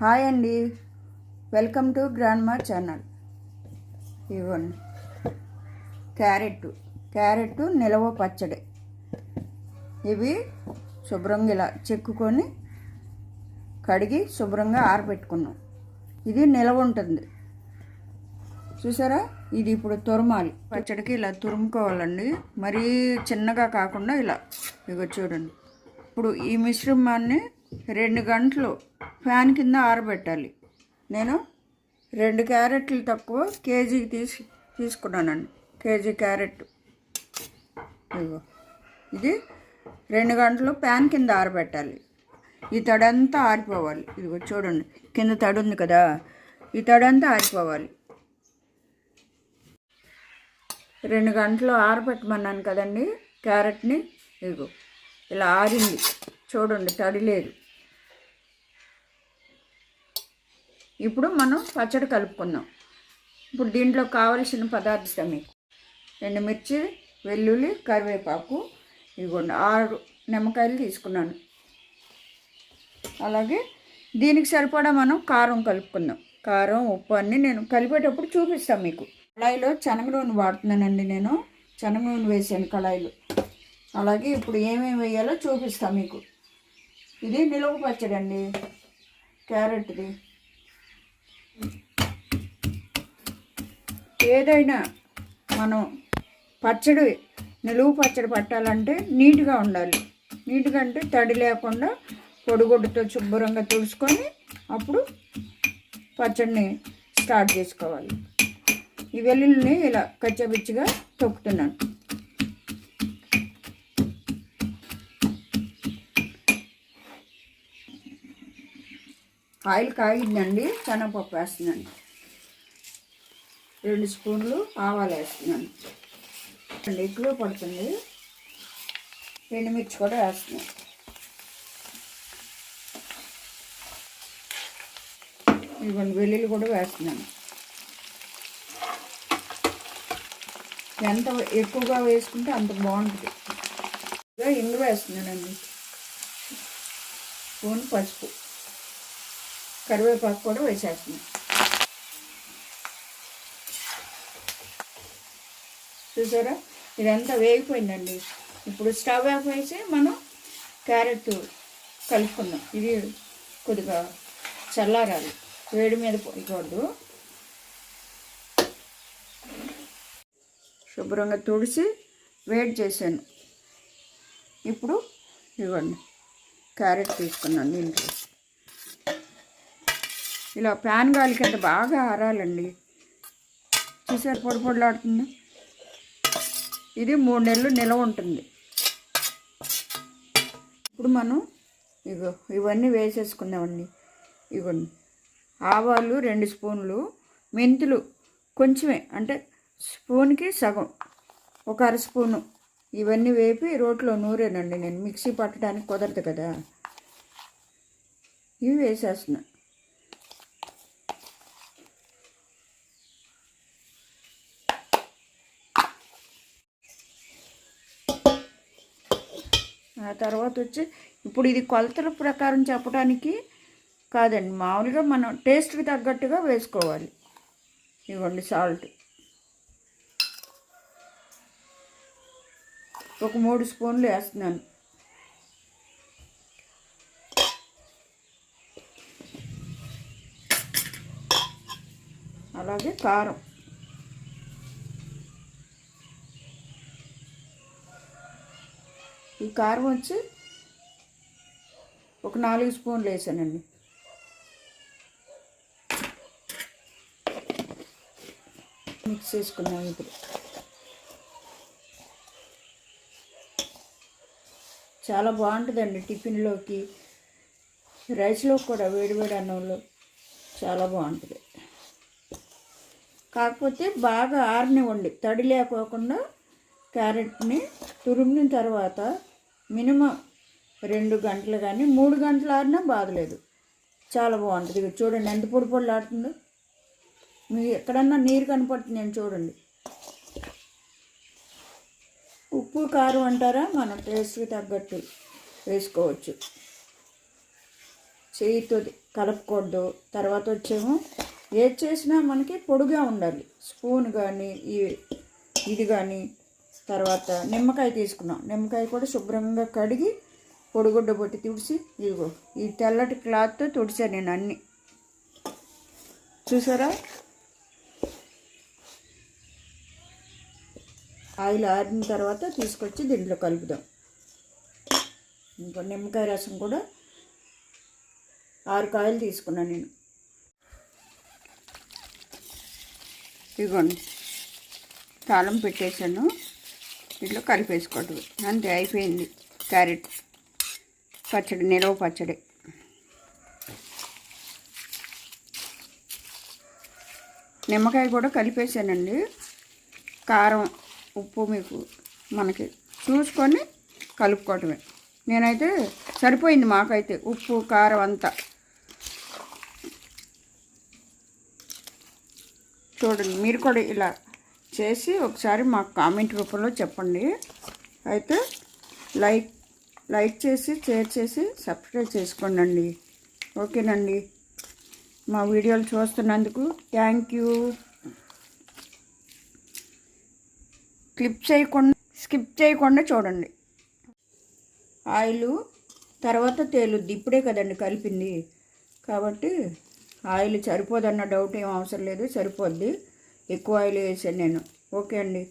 Hi అండి. Welcome to grand మా channel. ఇవ్వండి. క్యారెట్ క్యారెట్ నిలవ పచ్చడి. ఇవి శుభ్రంగా ఇలా చెక్కుకొని కడిగి శుభ్రంగా ఆరబెట్టుకున్నాం. ఇది నిలవ ఉంటుంది. చూసారా? ఇది ఇప్పుడు తురమాలి. పచ్చడికి ఇలా తురుముకోవాలండి. మరీ చిన్నగా కాకుండా ఇలా. ఇగో చూడండి. ఇప్పుడు ఈ మిశ్రమాన్ని రెండు గంటలు ఫ్యాన్ కింద ఆరబెట్టాలి. నేను రెండు క్యారెట్లు తక్కువ కేజీకి తీసి తీసుకున్నానండి. KG carrot. ఇదిగో. ఇది రెండు గంటలు ఫ్యాన్ కింద ఆరబెట్టాలి. ఈ తడంతా ఆరిపోవాలి. ఇదిగో చూడండి. కింద తడి ఉంది కదా. ఈ తడంతా ఆరిపోవాలి. రెండు గంటలు ఆరబెట్టమన్నాను కదండి క్యారెట్ని. ఇదిగో. ఇలా ఆరింది. చూడండి తడి లేదు. ఇప్పుడు మనం పచ్చడి కలుపుకుందాం. ఇప్పుడు దీంట్లో కావలసిన పదార్థం మీకు ఎండుమిర్చి వెల్లుల్లి కరివేపాకు ఇదిగోండి ఆరు నిమ్మకాయలు తీసుకున్నాను. అలాగే దీనికి సరిపడా మనం కారం కలుపుకుందాం. కారం ఉప్పు అన్నీ నేను కలిపేటప్పుడు చూపిస్తాను మీకు. కళాయిలో శనగ నూనె వాడుతున్నానండి నేను. శనగ నూనె వేసాను కళాయిలో. అలాగే ఇప్పుడు ఏమేమి వేయాలో చూపిస్తాను మీకు. ఇది నిలువ పచ్చడి అండి క్యారెట్ది. ఏదైనా మనం పచ్చడి నిలువు పచ్చడి పట్టాలంటే నీట్గా ఉండాలి. నీట్గా అంటే తడి లేకుండా పొడిగొడ్డుతో శుభ్రంగా తుడుచుకొని అప్పుడు పచ్చడిని స్టార్ట్ చేసుకోవాలి. ఈ వెల్లుల్లిని ఇలా కచ్చబిచ్చిగా తొక్కుతున్నాను. ఆయిల్ కాగిందండి శనగపప్పు వేస్తున్నాను. రెండు స్పూన్లు ఆవాలు వేస్తున్నాను. రెండు ఎక్కువ పడుతుంది. ఎండుమిర్చి కూడా వేస్తున్నాను. ఇవన్నీ వెల్లుల్లి కూడా వేస్తున్నాను. ఎంత ఎక్కువగా వేసుకుంటే అంత బాగుంటుంది. ఇంగు వేస్తున్నానండి. స్పూన్ పసుపు. కరివేపాకు కూడా వేసేస్తున్నాను చూసారా? ఇదంతా వేగిపోయిందండి. ఇప్పుడు స్టవ్ ఆఫ్ వేసి మనం క్యారెట్ కలుపుకుందాం. ఇది కొద్దిగా చల్లారాలి. వేడి మీద పోయకూడదు. శుభ్రంగా తుడిచి వేడి చేశాను. ఇప్పుడు ఇవ్వండి. క్యారెట్ తీసుకున్నాను దీంట్లో. ఇలా ప్యాన్ గాలి కింద బాగా ఆరాలండి. చూసారు పొడి పొడిలాడుతుంది? ఇది మూడు నెలలు నిలవ ఉంటుంది. ఇప్పుడు మనం ఇగో ఇవన్నీ వేసేసుకుందామండి. ఇగో ఆవాలు రెండు స్పూన్లు మెంతులు కొంచెమే అంటే స్పూన్కి సగం ఒక అర స్పూను. ఇవన్నీ వేపి రోట్లో నూరేనండి నేను. మిక్సీ పట్టడానికి కుదరదు కదా. ఇవి వేసేస్తున్నాను ఆ తర్వాత వచ్చి ఇప్పుడు ఇది కొలతల ప్రకారం చెప్పడానికి కాదండి మామూలుగా మనం టేస్ట్కి తగ్గట్టుగా వేసుకోవాలి. ఇవ్వండి సాల్ట్ ఒక మూడు స్పూన్లు వేస్తున్నాను. అలాగే కారం. ఈ కారం వచ్చి ఒక నాలుగు స్పూన్లు వేసానండి. మిక్స్ చేసుకున్నాం ఇప్పుడు. చాలా బాగుంటుందండి టిఫిన్లోకి. రైస్లో కూడా వేడివేడి అన్నంలో చాలా బాగుంటుంది. కాకపోతే బాగా ఆరినివ్వండి. తడి లేకోకుండా క్యారెట్ని తురిమిన తర్వాత మినిమం రెండు గంటలు కానీ మూడు గంటలు ఆడినా బాధలేదు చాలా బాగుంటుంది. ఇక చూడండి ఎంత పొడి పొడులు ఆడుతుందో. మీ ఎక్కడన్నా నీరు కనపడుతుంది నేను చూడండి. ఉప్పు కారం అంటారా? మన టేస్ట్కి తగ్గట్టు వేసుకోవచ్చు. చేయితో కలపకూడదు. తర్వాత వచ్చేమో ఏది చేసినా మనకి పొడిగా ఉండాలి. స్పూన్ కానీ ఈ ఇది కానీ తర్వాత నిమ్మకాయ తీసుకున్నాం. నిమ్మకాయ కూడా శుభ్రంగా కడిగి పొడిగుడ్డ పొట్టి తుడిచి ఇదిగో ఈ తెల్లటి క్లాత్తో తుడిచాను నేను అన్నీ. చూసారా? ఆయిల్ ఆరిన తర్వాత తీసుకొచ్చి దీంట్లో కలుపుదాం. ఇంకో నిమ్మకాయ రసం కూడా ఆరు కాయలు తీసుకున్నాను నేను. ఇదిగోండి. తాళం పెట్టేశాను. ఇట్లా కలిపేసుకోవటం అంతే అయిపోయింది క్యారెట్ పచ్చడి నిలవ పచ్చడి. నిమ్మకాయ కూడా కలిపేసానండి కారం ఉప్పు మీకు మనకి చూసుకొని కలుపుకోవటమే. నేనైతే సరిపోయింది మాకైతే ఉప్పు కారం అంతా. చూడండి మీరు కూడా ఇలా చేసి ఒకసారి మాకు కామెంట్ రూపంలో చెప్పండి. అయితే లైక్ లైక్ చేసి షేర్ చేసి సబ్స్క్రైబ్ చేసుకోండి ఓకేనండి. మా వీడియోలు చూస్తున్నందుకు థ్యాంక్ యూ. క్లిప్ చేయకుండా స్కిప్ చేయకుండా చూడండి. ఆయిల్ తర్వాత తేలుద్ది. ఇప్పుడే కదండి కలిపింది. కాబట్టి ఆయిల్ సరిపోదన్న డౌట్ ఏం అవసరం లేదు సరిపోద్ది. ఎక్కువ ఆయిల్ వేసాను నేను. ఓకే అండి.